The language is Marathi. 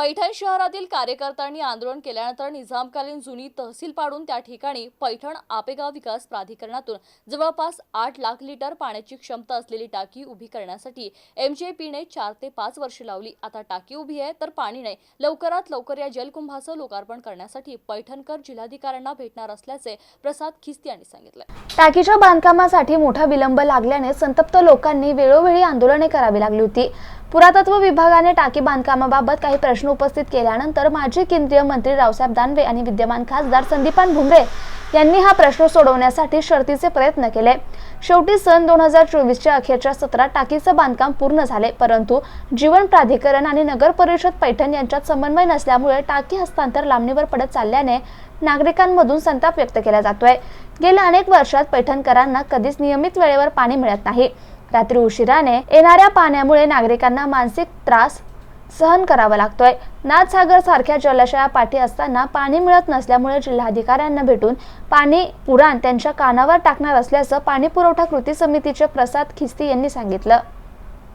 पैठण शहरातील कार्यकर्त्यांनी आंदोलन केल्यानंतर निजामकालीन जुनी तहसील पाडून त्या ठिकाणी पैठण आपेगाव विकास प्राधिकरणातून जवळपास आठ लाख लिटर पाण्याची क्षमता असलेली टाकी उभी करण्यासाठी एमजेपीने चार ते पाच वर्ष लावली. आता टाकी उभी आहे तर पाणी नाही. लवकरात लवकर या जलकुंभाचं लोकार्पण करण्यासाठी पैठणकर जिल्हाधिकाऱ्यांना भेटणार असल्याचे प्रसाद खिस्ती यांनी सांगितलं टाकीच्या बांधकामासाठी मोठा विलंब लागल्याने संतप्त लोकांनी वेळोवेळी आंदोलने करावी लागली होती. पुरातत्व विभागाने टाकी बांधकामाबाबत काही प्रश्न उपस्थित केल्यानंतर माजी केंद्रीय मंत्री रावसाहेब दानवे आणि विद्यमान खासदार संदीपान भुमरे यांनी हा प्रश्न सोडवण्यासाठी शर्तीचे प्रयत्न केले. शेवटी सन दोन हजार चोवीसच्या अखेरच्या सत्रात टाकीचं बांधकाम पूर्ण झाले परंतु जीवन प्राधिकरण आणि नगर परिषद पैठण यांच्यात समन्वय नसल्यामुळे टाकी हस्तांतर लांबणीवर पडत चालल्याने नागरिकांमधून संताप व्यक्त केला जातोय. गेल्या अनेक वर्षात पैठणकरांना कधीच नियमित वेळेवर पाणी मिळत नाही. रात्री उशिराने येणाऱ्या पाण्यामुळे नागरिकांना मानसिक त्रास सहन करावा लागतोय. नाथसागर सारख्या जलाशयापाठी असताना पाणी मिळत नसल्यामुळे जिल्हाधिकाऱ्यांना भेटून पाणी पुराण त्यांच्या कानावर टाकणार असल्याचं पाणी पुरवठा कृती समितीचे प्रसाद खिस्ती यांनी सांगितलं.